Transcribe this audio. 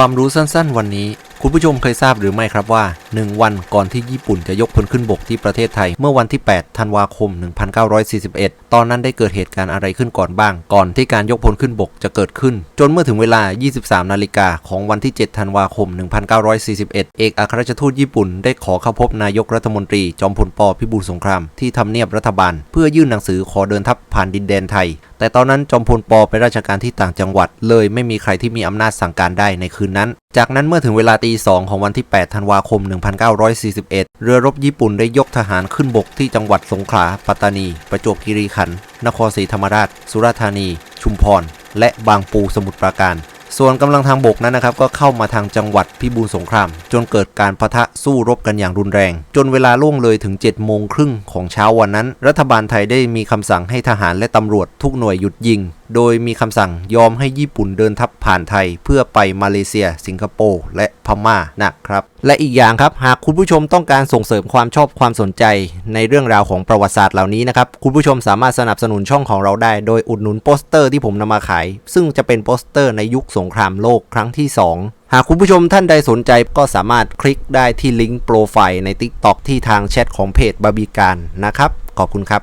ความรู้สั้นๆ วันนี้ คุณผู้ชมเคยทราบหรือไม่ครับว่า 1 วันก่อนที่ญี่ปุ่นจะยกพลขึ้นบกที่ประเทศไทย เมื่อวันที่ 8 ธันวาคม 1941 ตอนนั้นได้เกิดเหตุการณ์อะไรขึ้นก่อนบ้าง ก่อนที่การยกพลขึ้นบกจะเกิดขึ้น จนเมื่อถึงเวลา 23 นาฬิกาของวันที่ 7 ธันวาคม 1941 เอกอัครราชทูตญี่ปุ่นได้ขอเข้าพบนายกรัฐมนตรี จอมพลปพิบูลสงครามที่ทำเนียบรัฐบาล เพื่อยื่นหนังสือขอเดินทัพผ่านดินแดนไทย แต่ตอนนั้นจอมพลปไปราชการที่ต่างจังหวัด เลยไม่มีใครที่มีอำนาจสั่งการได้ในคืนนั้น จากนั้นเมื่อถึงเวลาตีสองของวันที่ 8 ธันวาคม 1941 เรือรบญี่ปุ่นได้ยกทหารขึ้นบกที่จังหวัดสงขลา ปัตตานี ประจวบคีรีขันธ์ นครศรีธรรมราช สุราษฎร์ธานี ชุมพร และบางปูสมุทรปราการ ส่วนกำลังทางบกนั้นนะครับก็เข้ามาทางจังหวัดพิบูลสงคราม จนเกิดการพะทะสู้รบกันอย่างรุนแรง จนเวลาล่วงเลยถึง7โมงครึ่งของเช้าวันนั้น รัฐบาลไทยได้มีคำสั่งให้ทหารและตำรวจทุกหน่วยหยุดยิงโดยมีคำสั่งยอมให้ญี่ปุ่นเดินทัพผ่านไทย เพื่อไปมาเลเซีย สิงคโปร์และพม่านะครับ และอีกอย่างครับ หากคุณผู้ชมต้องการส่งเสริมความชอบความสนใจ ในเรื่องราวของประวัติศาสตร์เหล่านี้นะครับ คุณผู้ชมสามารถสนับสนุนช่องของเราได้ โดยอุดหนุนโปสเตอร์ที่ผมนำมาขาย ซึ่งจะเป็นโปสเตอร์ในยุคสงครามโลกครั้งที่ 2หากคุณผู้ชมท่านใดสนใจก็สามารถคลิกได้ที่ลิงก์โปรไฟล์ใน TikTok ที่ทางแชทของเพจบาบีการนะครับ ขอบคุณครับ